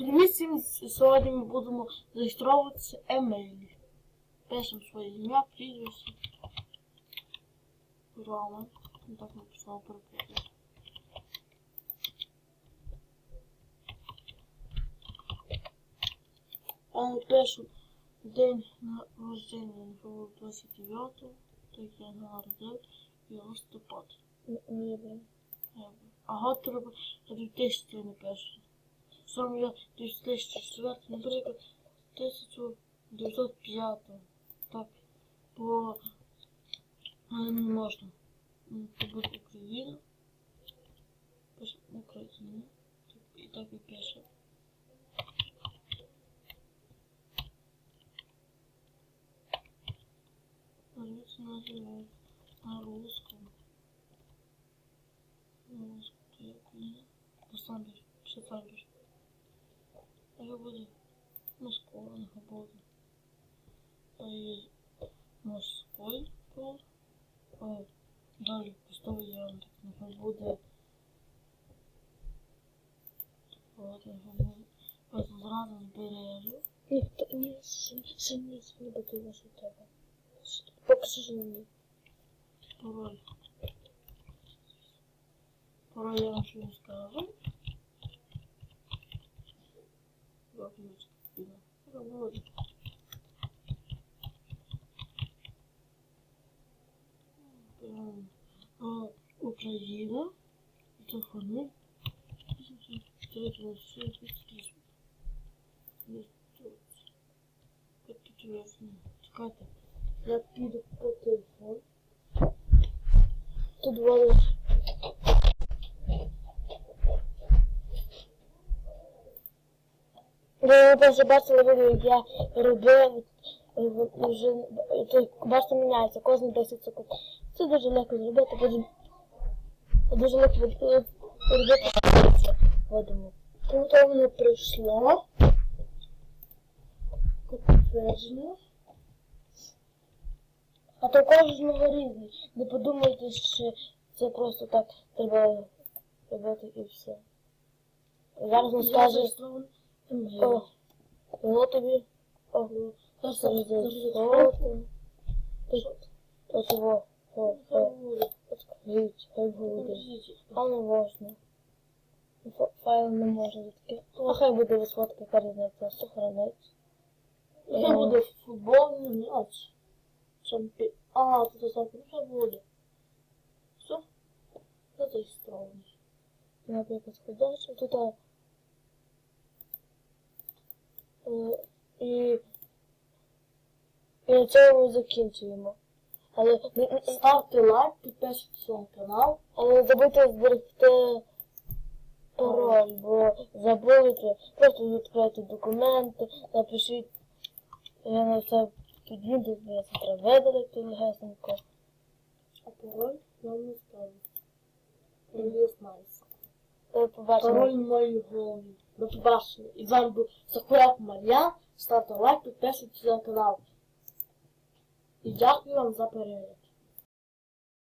Привіт всім! Сьогодні ми будемо реєструватися емейлі. Пишемо своє ім'я, прізвище. Рома. Ну, Так написав перепрошую. А пишу день народження було 29, так я народив і листопад. Ніби. Ага, треба 2000 напишу. Сам я 2004, наприклад, 1905. Так, але не можна. М, Це буде Україна. Україна. І так і пише. Називається називають на русском. На русском, то як ні. Посамбір, ще самбір. Що буде? Буде. І Москвой пол. Далі поставив Яндекс. Нехай буде. Зразу збережу. Ніхто ні, ще ні, не буде вашу тебе. Покажи мені. Пароль. Пароль я вам ще не скажу. Виключити. Роботи. Прям, а, Україна. Телефони. Чекайте. Я піду по телефон. Тут вони. Ви вже бачили відео, я робив, е, вже, е, бачите, міняється кожні 10 секунд. Це дуже легко зробити, дуже легко робити водимо. Тут воно прийшло. Підтвердження. А то кожного різний. Не подумайте, що це просто так треба робити і все. Зараз не Я скаже, о, воно тобі, о, Зараз це зараз зареєстровано. Ось його, о, о, буде. відкрить, хай буде. А не можна. Файл не можна відкрити. А хай буде висотка корінець, сохранець. Це буде футбольний м'яч. Чемпі... А, тут так, ну що буде. Все? Це зареєстрований. Наприклад, ходиш, тут е, і, і на цьому закінчуємо. Але, Ставте лайк, підписуйтесь на канал. але забудьте зберегти пароль, бо забудете, просто відкрийте документи, напишіть, я на це підійду, я це треба видалити легесенько. А пароль вам не ставлю. Він знайся. До побачення. Пароль мої головні. До побачення. І з вами був Сакурак Мар'ян. Ставте лайк, підписуйтесь на канал. І дякую вам за перегляд.